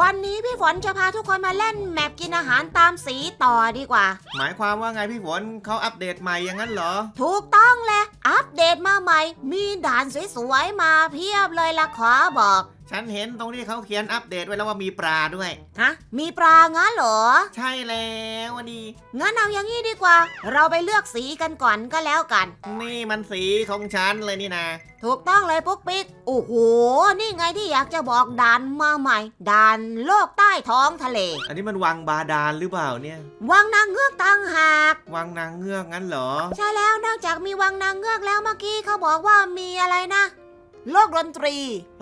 วันนี้พี่ฝนจะพาทุกคนมาเล่นแมปกินอาหารตามสีต่อดีกว่า หมายความว่าไงพี่ฝนเขาอัปเดตใหม่อย่างนั้นเหรอ ถูกต้องเลยอัปเดตมาใหม่ มีด่านสวยๆมาเพียบเลยละขอบอก ฉันเห็นตรงที่เขาเขียนอัปเดตไว้แล้วว่ามีปลาด้วย ฮะ มีปลางั้นเหรอ ใช่แล้ววันนี้ งั้นเอาอย่างนี้ดีกว่า เราไปเลือกสีกันก่อนก็แล้วกัน นี่มันสีของฉันเลยนี่นะ ถูกต้องเลยปุ๊กปิ๊ก โอ้โห นี่ไงที่อยากจะบอกด่านมาใหม่ด่านโลกใต้ท้องทะเล อันนี้มันวังบาดาลหรือเปล่าเนี่ย วังนางเงือกต่างหาก วังนางเงือกงั้นเหรอ ใช่แล้วนอกจากมีวังนางเงือกแล้วเมื่อกี้เขาบอกว่ามีอะไรนะ โลกดนตรี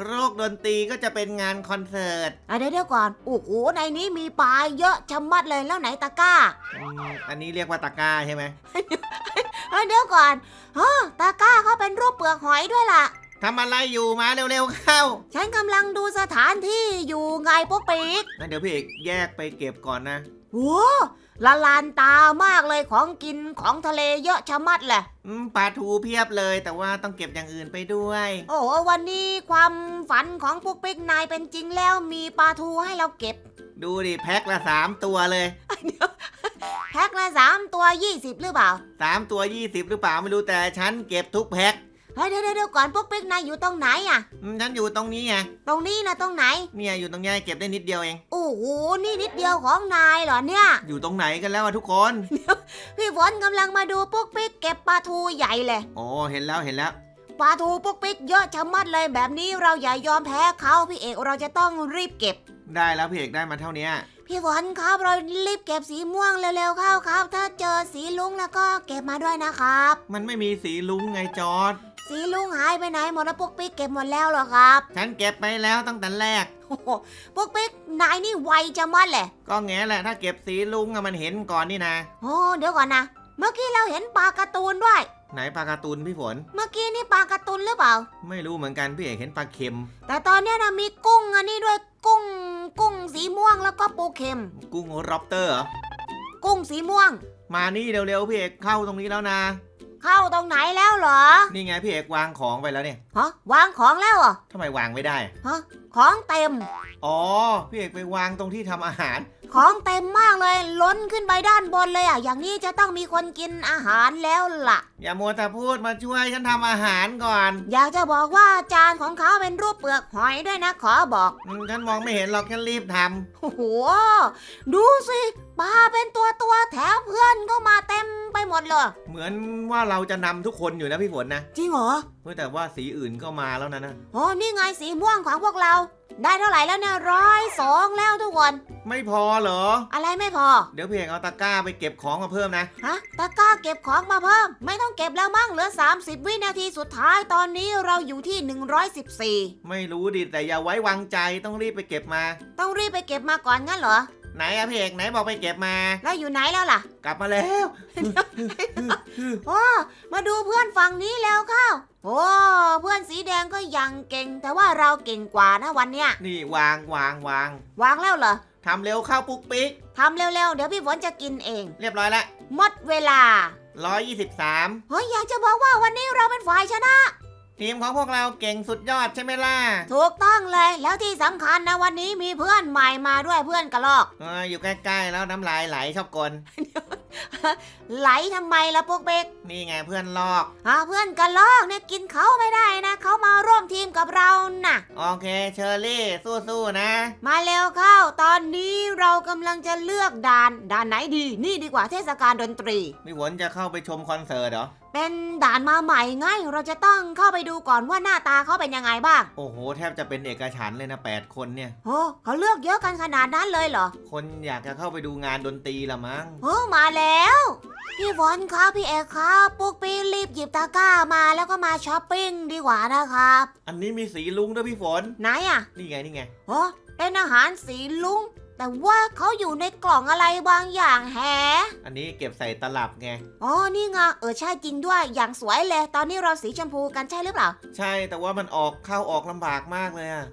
โรคดนตรีก็จะเป็นงานคอนเสิร์ตอะเดี๋ยวเดี๋ยวก่อน โอ้โห ในนี้มีปลาเยอะชะมัดเลยแล้วไหนตะกร้าอืมอันนี้เรียกว่าตะกร้าใช่ไหมเฮ้ยเดี๋ยวก่อนฮะตะกร้าเขาเป็นรูปเปลือกหอยด้วยล่ะ ทำอะไรอยู่มาเร็วๆเข้าฉันกำลังดูสถานที่อยู่ไงปุ๊กปิ๊กงั้นเดี๋ยวพี่เอกแยกไปเก็บก่อนนะ โอ้ ละลานตามากเลยของกินของทะเลเยอะชะมัดแหละ อืมปลาทูเพียบเลย แต่ว่าต้องเก็บอย่างอื่นไปด้วย โอ้โหวันนี้ความฝันของปุ๊กปิ๊กนายเป็นจริงแล้วมีปลาทูให้เราเก็บ ดูดิแพ็คละสามตัวเลย แพ็คละสามตัวยี่สิบหรือเปล่าสามตัวยี่สิบหรือเปล่าไม่รู้แต่ฉันเก็บทุกแพ็คเฮ้ยเดี๋ยวเดี๋ยวเดี๋ยวก่อนปุ๊กปิ๊กนายอยู่ตรงไหนอะอืมฉันอยู่ตรงนี้ไงตรงนี้นะตรงไหน เนี่ยอยู่ตรงเนี้ยเก็บได้นิดเดียวเอง โอ้โหนี่นิดเดียวของนายเหรอเนี่ย อยู่ตรงไหนกันแล้วอะทุกคน พี่ฝนกำลังมาดูปุ๊กปิ๊กเก็บปลาทูใหญ่เลยโอ้เห็นแล้วเห็นแล้ว ปลาทูปุ๊กปิ๊กเยอะชะมัดเลยแบบนี้เราอย่ายอมแพ้เขาพี่เอกเราจะต้องรีบเก็บ ได้แล้วพี่เอกได้มาเท่าเนี้ยพี่ฝนครับเรารีบเก็บสีม่วงเร็วๆเข้าครับ ถ้าเจอสีลุงแล้วก็เก็บมาด้วยนะครับ มันไม่มีสีลุงไงจอร์ด สีลุงหายไปไหนหมดแล้วปุ๊กปิ๊กเก็บหมดแล้วเหรอครับฉันเก็บไปแล้วตั้งแต่แรก โอ้โหปุ๊กปิ๊กนายนี่ไวจะมัดเลยก็แง่แหละถ้าเก็บสีลุงอะมันเห็นก่อนนี่นะ โอ้เดี๋ยวก่อนนะ เมื่อกี้เราเห็นปลาการ์ตูนด้วย ไหนปลาการ์ตูนพี่ฝน เมื่อกี้นี่ปลาการ์ตูนหรือเปล่า ไม่รู้เหมือนกันพี่เอกเห็นปลาเค็ม แต่ตอนเนี้ยนะมีกุ้งอันนี้ด้วยกุ้ง กุ้งสีม่วงแล้วก็ปูเค็ม กุ้งร็อบเตอร์เหรอกุ้งสีม่วง มานี่เร็วๆพี่เอกเข้าตรงนี้แล้วนะ เข้าตรงไหนแล้วเหรอ นี่ไงพี่เอกวางของไปแล้วเนี่ยฮะวางของแล้วเหรอทำไมวางไม่ได้ ฮะของเต็ม อ๋อ พี่เอกไปวางตรงที่ทำอาหาร ของเต็มมากเลย ล้นขึ้นไปด้านบนเลยอะ อย่างนี้จะต้องมีคนกินอาหารแล้วล่ะ อย่ามัวแต่พูดมาช่วยฉันทำอาหารก่อนอยากจะบอกว่าจานของเขาเป็นรูปเปลือกหอยด้วยนะขอบอก อืมฉันมองไม่เห็นหรอกฉันรีบทโอ้โห ดูสิ ปลาเป็นตัวตัวๆแถมเพื่อนก็มาเต็มไปหมดเลยำเหมือนว่าเราจะนำทุกคนอยู่นะพี่ฝนนะจริงเหรอเฮ้ยแต่ว่าสีอื่นก็มาแล้วนะนะโอ้นี่ไงสีม่วงของพวกเรา ได้เท่าไหร่แล้วเนี่ยร้อยสองแล้วทุกคน ไม่พอเหรอ อะไรไม่พอ เดี๋ยวพี่เอกเอาตะกร้าไปเก็บของมาเพิ่มนะ ฮะ ตะกร้าเก็บของมาเพิ่ม ไม่ต้องเก็บแล้วมั้งเหลือ 30 วินาทีสุดท้ายตอนนี้เราอยู่ที่114ไม่รู้ดิแต่อย่าไว้วางใจต้องรีบไปเก็บมาต้องรีบไปเก็บมาก่อนงั้นเหรอ ไหนอะพี่เอกไหนบอกไปเก็บมา แล้วอยู่ไหนแล้วล่ะ กลับมาแล้ว โอ้มาดูเพื่อนฝั่งนี้แล้วเข้าโอ้เพื่อนสีแดงก็ยังเก่ง แต่ว่าเราเก่งกว่านะวันเนี้ยนี่วางวางวางวางแล้วเหรอทำเร็วเข้าปุ๊กปิ๊กทำเร็วๆ เดี๋ยวพี่ฝนจะกินเอง เรียบร้อยละหมดเวลา 123 เฮ้ยอยากจะบอกว่าวันนี้เราเป็นฝ่ายชนะ ทีมของพวกเราเก่งสุดยอดใช่ไหมล่ะถูกต้องเลยแล้วที่สำคัญนะวันนี้มีเพื่อนใหม่มาด้วยเพื่อนกระลอก เอออยู่ใกล้ๆแล้วน้ำลายไหลชอบกลไหลทำไมล่ะพวกเบกนี่ไงเพื่อนลอก อ่าเพื่อนกระลอกเนี่ยกินเขาไม่ได้นะเขามาร่วมทีมกับเราน่ะ โอเคเชอร์รี่สู้ๆนะ มาเร็วเข้า ตอนนี้เรากำลังจะเลือกด่านด่านไหนดี นี่ดีกว่าเทศกาลดนตรีพี่ฝนจะเข้าไปชมคอนเสิร์ตเหรอเป็นด่านมาใหม่ไง เราจะต้องเข้าไปดูก่อนว่าหน้าตาเขาเป็นยังไงบ้าง โอ้โห แทบจะเป็นเอกฉันท์เลยนะ 8 คนเนี่ย โอ้เขาเลือกเยอะกันขนาดนั้นเลยเหรอ คนอยากจะเข้าไปดูงานดนตรีละมั้ง โอ้มาแล้ว พี่ฝนครับพี่เอกครับปุ๊กปี้รีบหยิบตะกร้ามาแล้วก็มาช้อปปิ้งดีกว่านะครับ อันนี้มีสีลุงด้วยพี่ฝน ไหนอะ นี่ไงนี่ไง โอ้เป็นอาหารสีลุง แต่ว่าเขาอยู่ในกล่องอะไรบางอย่างแฮะอันนี้เก็บใส่ตลับไง อ๋อ นี่ไงเออใช่จริงด้วย อย่างสวยเลย ตอนนี้เราสีชมพูกันใช่หรือเปล่า ใช่แต่ว่ามันออกเข้าออกลำบากมากเลยอะ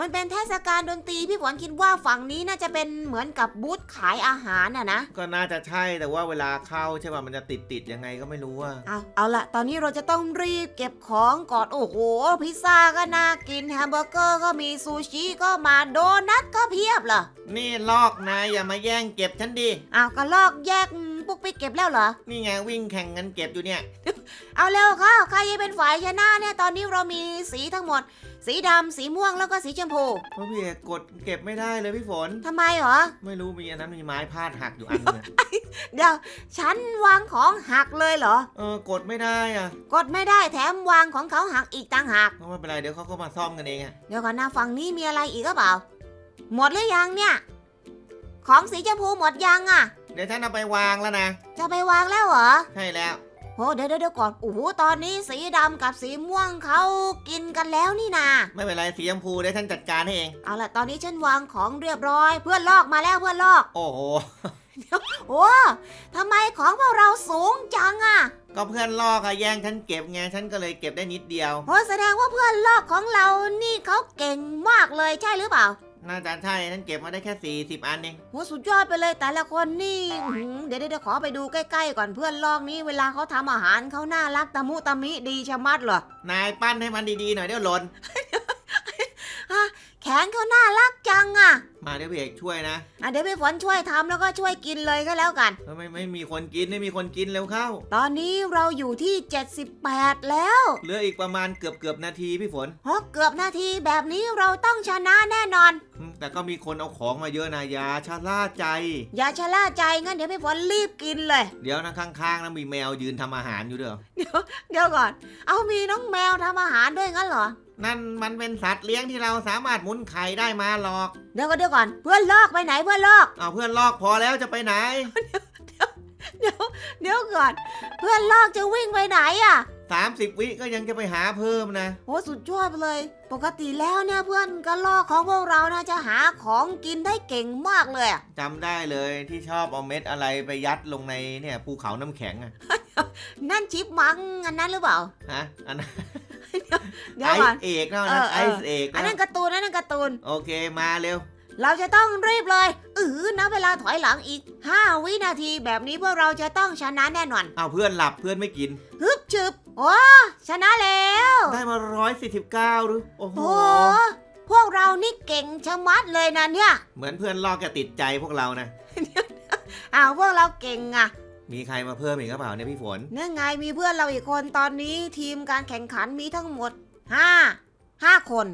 มันเป็นเทศกาลดนตรีพี่ฝนคิดว่าฝั่งนี้น่าจะเป็นเหมือนกับบูธขายอาหารน่ะนะ ก็น่าจะใช่แต่ว่าเวลาเข้าใช่ป่ะมันจะติดติดๆยังไงก็ไม่รู้อะเอาเอาละตอนนี้เราจะต้องรีบเก็บของก่อน โอ้โห พิซซ่าก็น่ากินแฮมเบอร์เกอร์ก็มีซูชิก็มาโดนัทก็เพียบเหรอนี่ลอกนายอย่ามาแย่งเก็บฉันดิอ้าวก็ลอกแยกอืมปุ๊กปิ๊กเก็บแล้วเหรอ นี่ไงวิ่งแข่งกันเก็บอยู่เนี่ย เอาเร็วเข้าใครจะเป็นฝ่ายชนะเนี่ยตอนนี้เรามีสีทั้งหมด สีดำสีม่วงแล้วก็สีชมพูเพราะพี่เอกกดเก็บไม่ได้เลยพี่ฝน ทำไมเหรอ ไม่รู้มีอันนั้นมีไม้พาดหักอยู่อันหนึงอะเดี๋ยว ฉันวางของหักเลยเหรอ เออกดไม่ได้อะกดไม่ได้แถมวางของเขาหักอีกต่างหาก ก็ไม่เป็นไรเดี๋ยวเขาก็มาซ่อมกันเองอะเดี๋ยวก่อนนะฝั่งนี้มีอะไรอีกก็เปล่า หมดหรือยังเนี่ย ของสีชมพูหมดยังอะเดี๋ยวฉันเอาไปวางแล้วนะ จะไปวางแล้วเหรอ ใช่แล้วโหเดี๋ยวเดี๋ยวเดี๋ยวก่อนโอ้โหตอนนี้สีดำกับสีม่วงเขากินกันแล้วนี่นาไม่เป็นไรสีชมพูเดี๋ยวฉันจัดการให้เอง เอาล่ะตอนนี้ฉันวางของเรียบร้อย เพื่อนลอกมาแล้วเพื่อนลอก โอ้โห โอ้ทำไมของพวกเราสูงจังอะก็เพื่อนลอกอะแย่งฉันเก็บไงฉันก็เลยเก็บได้นิดเดียวโหแสดงว่าเพื่อนลอกของเรานี่เขาเก่งมากเลยใช่หรือเปล่า น่าจะใช่ฉันเก็บมาได้แค่สี่สิบอันเองโหสุดยอดไปเลยแต่ละคนนี่อื้อหือเดี๋ยวเดี๋ยวขอไปดูใกล้ๆก่อนเพื่อนลอกนี้ เวลาเขาทำอาหารเขาน่ารักตะมุตะมิดีชะมัดเหรอนายปั้นให้มันดีๆหน่อยเดี๋ยวหล่นแขนเขาน่ารักจังอะ มาเดี๋ยวพี่เอกช่วยนะอะเดี๋ยวพี่ฝนช่วยทำแล้วก็ช่วยกินเลยก็แล้วกัน ไม่ไม่มีคนกินไม่มีคนกินเร็วเข้า ตอนนี้เราอยู่ที่ 78 แล้วเหลืออีกประมาณเกือบเกือบนาทีพี่ฝนโหเกือบนาทีแบบนี้เราต้องชนะแน่นอน อืมแต่ก็มีคนเอาของมาเยอะนะอยาชะล่าใจ อย่าชะล่าใจงั้นเดี๋ยวพี่ฝนรีบกินเลย เดี๋ยวนะข้างๆนะมีแมวยืนทำอาหารอยู่เด้อเดี๋ยวก่อน เอามีน้องแมวทำอาหารด้วยงั้นเหรอ นั่นมันเป็นสัตว์เลี้ยงที่เราสามารถหมุนไข่ได้มาหรอก เดี๋ยวก่อนเดี๋ยวก่อน เพื่อนลอกไปไหนเพื่อนลอกเอาเพื่อนลอกพอแล้วจะไปไหน เดี๋ยวเดี๋ยวก่อน เพื่อนลอกจะวิ่งไปไหนอะ 30 วิก็ยังจะไปหาเพิ่มนะโอ้สุดยอดไปเลย ปกติแล้วเนี่ยเพื่อนก็ลอกของพวกเรานะจะหาของกินได้เก่งมากเลยอะจำได้เลยที่ชอบเอาเม็ดอะไรไปยัดลงในเนี่ยภูเขาน้ำแข็งอะนั่นชิปมังอันนั้นหรือเปล่า ฮะอันนั้นเดี๋ยไอวก่อน ซ์เอกเนาะเอนั่อนเอไออซ์เอกอันนั้นนะการ์ตูนอันนั้นการ์ตูน โอเคมาเร็ว เราจะต้องรีบเลยอือนะเวลาถอยหลังอีก 5 วินาทีแบบนี้พวกเราจะต้องชนะแน่นอนเอาเพื่อนหลับเพื่อนไม่กิน ฮึบชึบโอ้ชนะแล้ว ได้มา 149หรือโอ้โห โอ้พวกเรานี่เก่งชะมัดเลยนะเนี่ยเหมือนเพื่อนลอกจะติดใจพวกเรานะ อ้าวพวกเราเก่งอะมีใครมาเพิ่มอีกหรือเปล่าเนี่ยพี่ฝน นั่นไงมีเพื่อนเราอีกคนตอนนี้ทีมการแข่งขันมีทั้งหมด 5 5 คน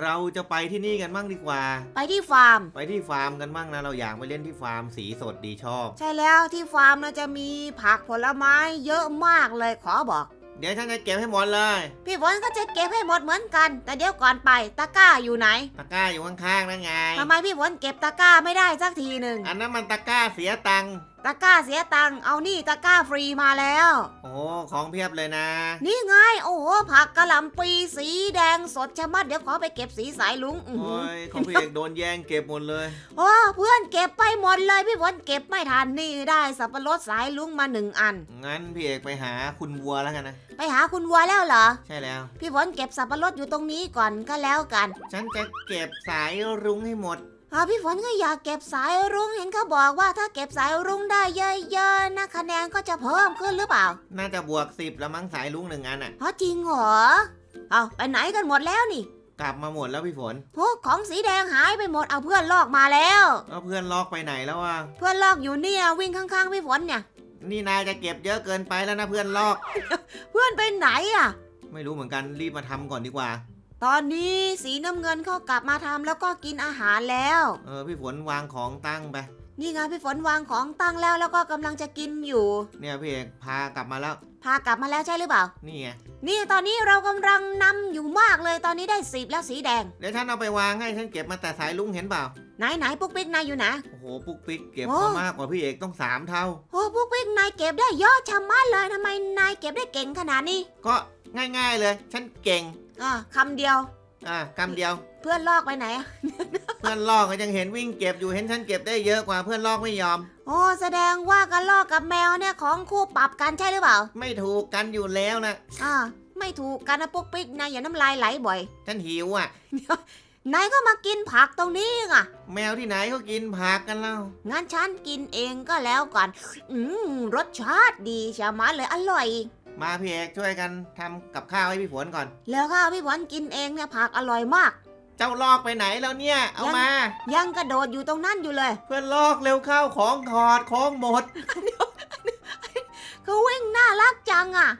เราจะไปที่นี่กันบ้างดีกว่า ไปที่ฟาร์ม ไปที่ฟาร์มกันบ้างนะ เราอยากไปเล่นที่ฟาร์มสีสดดีชอบ ใช่แล้วที่ฟาร์มเราจะมีผักผลไม้เยอะมากเลยขอบอก เดี๋ยวฉันจะเก็บให้หมดเลย พี่ฝนก็จะเก็บให้หมดเหมือนกัน แต่เดี๋ยวก่อนไปตะกร้าอยู่ไหนตะกร้าอยู่ข้างๆนั่นไง ทำไมพี่ฝนเก็บตะกร้าไม่ได้สักทีหนึ่งอันนั้นมันตะกร้าเสียตังค์ ตะกร้าเสียตังค์เอานี่ตะกร้าฟรีมาแล้ว โอ้ของเพียบเลยนะ นี่ไงโอ้โหผักกะหล่ำปีสีแดงสดชะมัดเดี๋ยวขอไปเก็บสีสายลุงอื้อหืโอ้อยของพี่เอกโดนแย่งเก็บหมดเลย โอ้เพื่อนเก็บไปหมดเลยพี่ฝนเก็บไม่ทันนี่ได้สับปะรดสายลุงมาหนึ่งอัน งั้นพี่เอกไปหาคุณวัวแล้วกันนะ ไปหาคุณวัวแล้วเหรอ ใช่แล้ว พี่ฝนเก็บสับปะรดอยู่ตรงนี้ก่อนก็แล้วกัน ฉันจะเก็บสายรุ้งให้หมดอ่า พี่ฝนก็อยากเก็บสายรุ้งเห็นเขาบอกว่าถ้าเก็บสายรุ้งได้เยอะๆนะคะแนนก็จะเพิ่มขึ้นหรือเปล่า น่าจะบวกสิบแล้วมั้งสายรุ้งหนึ่งอันอะ เพราะจริงเหรอ เอาไปไหนกันหมดแล้วนี่ กลับมาหมดแล้วพี่ฝน พวกของสีแดงหายไปหมดเอาเพื่อนลอกมาแล้ว เอาเพื่อนลอกไปไหนแล้ววะ เพื่อนลอกอยู่เนี่ยวิ่งข้างๆพี่ฝนเนี่ย นี่นายจะเก็บเยอะเกินไปแล้วนะเพื่อนลอก เพื่อนไปไหนอะ ไม่รู้เหมือนกันรีบมาทำก่อนดีกว่า ตอนนี้สีน้ำเงินเขากลับมาทำแล้วก็กินอาหารแล้ว เออพี่ฝนวางของตั้งไป นี่ไงพี่ฝนวางของตั้งแล้วแล้วก็กำลังจะกินอยู่ เนี่ยพี่เอกพากลับมาแล้ว พากลับมาแล้วใช่หรือเปล่า นี่ไงนี่ตอนนี้เรากำลังนำอยู่มากเลยตอนนี้ได้สิบแล้วสีแดง เดี๋ยวฉันเอาไปวางให้ฉันเก็บมาแต่สายลุงเห็นเปล่า ไหนไหนปุ๊กปิ๊กนายอยู่นะ โอ้โหปุ๊กปิ๊กเก็บโอ้ มามากกว่าพี่เอกต้องสามเท่า โอ้ปุ๊กปิ๊กนายเก็บได้เยอะชะมัดเลยทำไมนายเก็บได้เก่งขนาดนี้ ก็ง่าย ๆเลย ฉันเก่ง อ่าคำเดียว อะกำเดียว เพื่อนลอกไปไหนอะเพื่อนลอกก็ยังเห็นวิ่งเก็บอยู่เห็นฉันเก็บได้เยอะกว่าเพื่อนลอกไม่ยอม โอ้แสดงว่ากระลอกกับแมวเนี่ยของคู่ปรับกันใช่หรือเปล่าไม่ถูกกันอยู่แล้วนะอ่าไม่ถูกกันนะปุ๊กปิ๊กนะอย่าน้ำลายไหลบ่อยฉันหิวอะ นายก็มากินผักตรงนี้ไงแมวที่ไหนเขากินผักกันเล่างั้นฉันกินเองก็แล้วกัน อืมรสชาติดีชะมัดเลยอร่อย มาพี่เอกช่วยกันทำกับข้าวให้พี่ฝนก่อน แล้วข้าวพี่ฝนกินเองเนี่ยผักอร่อยมาก เจ้าลอกไปไหนแล้วเนี่ย เอามา ยังกระโดดอยู่ตรงนั้นอยู่เลย เพื่อนลอกเร็วเข้าของถอดของหมด เขาวิ่งน่ารักจังอะ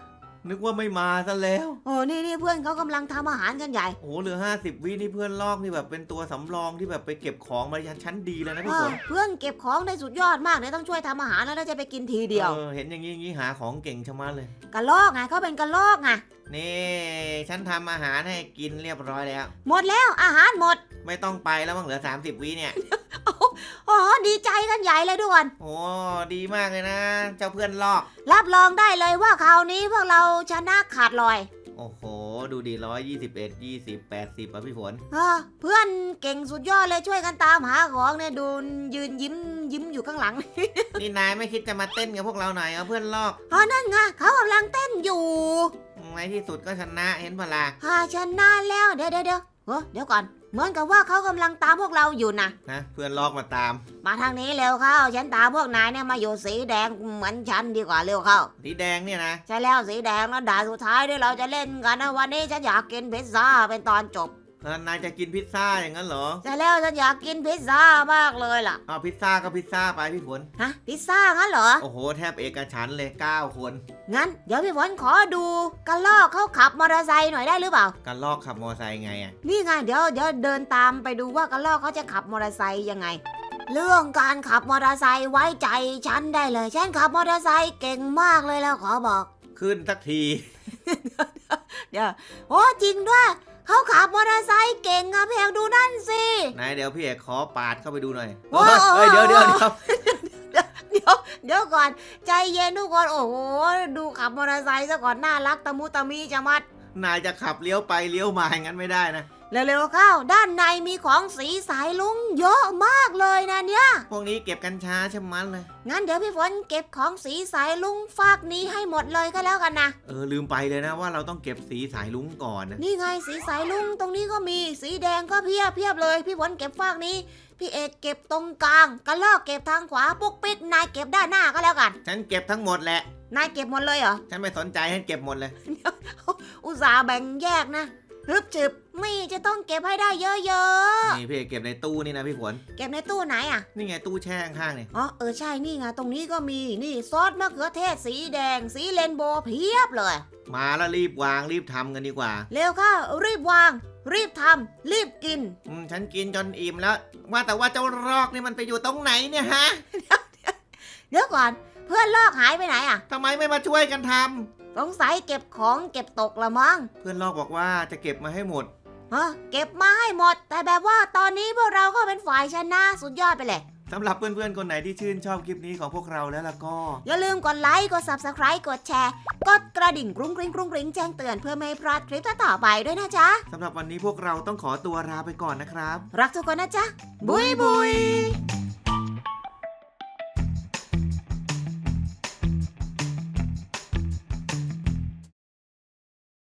นึกว่าไม่มาซะแล้ว โอ้นี่นี่เพื่อนเขากำลังทำอาหารกันใหญ่โอ้โหเหลือห้าสิบวินี่เพื่อนลอกนี่แบบเป็นตัวสำรองที่แบบไปเก็บของมายันชั้นดีแล้วนะพี่เอฝอนเพื่อนเก็บของได้สุดยอดมากเดี๋ยวต้องช่วยทำอาหารแล้วเราจะไปกินทีเดียว ออเห็นอย่างนี้อย่างนี้หาของเก่งชะมัดเลย กระลอกไงเขาเป็นกระลอกไงนี่ฉันทำอาหารให้กินเรียบร้อยแล้ว หมดแล้วอาหารหมด ไม่ต้องไปแล้วมั้งเหลือ 30 วิเนี่ย โอ้โหดีใจกันใหญ่เลยทุกคนโอ้ดีมากเลยนะ เจ้าเพื่อนลอก รับรองได้เลยว่าคราวนี้พวกเราชนะขาดลอย โอ้โห ดูดีร้อยยี่สิบเอ็ดยี่สิบแปดสิบอะพี่ฝนเออเพื่อนเก่งสุดยอดเลยช่วยกันตามหาของเนี่ยดูยืนยิ้มยิ้มอยู่ข้างหลัง นี่นายไม่คิดจะมาเต้นกับพวกเราหน่อยเอาเพื่อนลอกอ๋อนั่นไงเขากำลังเต้นอยู่ในที่สุดก็ชนะเห็นพลาหาชนะแล้วเดี๋ยวเดี๋ยวเดี๋ยวเฮ้ยเดี๋ยวก่อน เหมือนกับว่าเขากำลังตามพวกเราอยู่นะ นะเพื่อนลอกมาตามมาทางนี้เร็วเข้า ฉันตามพวกนายเนี่ยมาอยู่สีแดงเหมือนฉันดีกว่าเร็วเข้า สีแดงเนี่ยนะใช่แล้วสีแดงแล้วด่านสุดท้ายที่เราจะเล่นกันนะวันนี้ฉันอยากกินพิซซ่าเป็นตอนจบ แล้วนายจะกินพิซซ่าอย่างนั้นเหรอใช่แล้วฉันอยากกินพิซซ่ามากเลยล่ะ เอาพิซซ่าก็พิซซ่าไปพี่ฝน ฮะ พิซซ่างั้นเหรอ โอ้โห แทบเอกฉันท์เลย 9 คนงั้นเดี๋ยวพี่ฝนขอดูกระลอกเขาขับมอเตอร์ไซค์หน่อยได้หรือเปล่าการลอกขับมอไซค์ไงอะนี่ไงเดี๋ยวเดี๋ยวเดินตามไปดูว่ากระลอกเขาจะขับมอเตอร์ไซค์ยังไง เรื่องการขับมอเตอร์ไซค์ไว้ใจฉันได้เลยฉันขับมอเตอร์ไซค์เก่งมากเลยแล้วขอบอก ขึ้นสักที เดี๋ยวโอ้จริงด้วย เขาขับมอเตอร์ไซค์เก่งอะเพียงดูนั่นสิ นายเดี๋ยวพี่เอกขอปาดเข้าไปดูหน่อยโอ้เฮ้ยโอ้เฮ้ยเดี๋ยวเดี๋ยวเดี๋ยวเดี๋ยวเดี๋ยวก่อน ใจเย็นทุกคนโอ้โหดูขับมอเตอร์ไซค์ซะก่อนน่ารักตะมุตะมีจะมัด นายจะขับเลี้ยวไปเลี้ยวมาอย่างนั้นไม่ได้นะ เร็วๆเข้า ด้านในมีของสีสายลุงเยอะมากเลยนะเนี่ย พวกนี้เก็บกัญชาใช่มัดเลย งั้นเดี๋ยวพี่ฝนเก็บของสีสายลุงฝากนี้ให้หมดเลยก็แล้วกันนะ เออลืมไปเลยนะว่าเราต้องเก็บสีสายลุ้งก่อนนะนี่ไงสีสายลุงตรงนี้ก็มีสีแดงก็เพียบเพียบเลย พี่ฝนเก็บฝากนี้ พี่เอกเก็บตรงกลางกระลอกเก็บทางขวาปุ๊กปิ๊กนายเก็บด้านหน้าก็แล้วกัน ฉันเก็บทั้งหมดแหละ นายเก็บหมดเลยเหรอ ฉันไม่สนใจฉันเก็บหมดเลย อุตส่าห์แบ่งแยกนะ ฮึบจึบนี่จะต้องเก็บให้ได้เยอะนี่พี่เอกเก็บในตู้นี่นะพี่ฝนๆ เก็บในตู้ไหนอะ นี่ไงตู้แช่ข้างๆนี่อ๋อเออใช่นี่ไงตรงนี้ก็มีนี่ซอสมะเขือเทศสีแดง สีเรนโบว์เพียบเลย มาแล้วรีบวางรีบทำกันดีกว่าเร็วเข้ารีบวาง รีบทำรีบกิน อืมฉันกินจนอิ่มแล้ว ว่าแต่ว่าเจ้ารอกนี่มันไปอยู่ตรงไหนเนี่ยฮะเดี๋ยวก่อน เพื่อนลอกหายไปไหนอะ ทำไมไม่มาช่วยกันทำ สงสัยเก็บของเก็บตกละมั้งเพื่อนลอกบอกว่าจะเก็บมาให้หมด ฮะเก็บมาให้หมด แต่แบบว่าตอนนี้พวกเราก็เป็นฝ่ายชนะสุดยอดไปเลย สำหรับเพื่อนๆ คนไหนที่ชื่นชอบคลิปนี้ของพวกเราแล้วล่ะก็ อย่าลืมกดไลค์ กด subscribe กดแชร์ กดกระดิ่งกรุ้งกริ้งกรุ้งกริ้งแจ้งเตือนเพื่อไม่ให้พลาดคลิปต่อๆไปด้วยนะจ๊ะ สำหรับวันนี้พวกเราต้องขอตัวลาไปก่อนนะครับ รักทุกคนนะจ๊ะ บุยบุย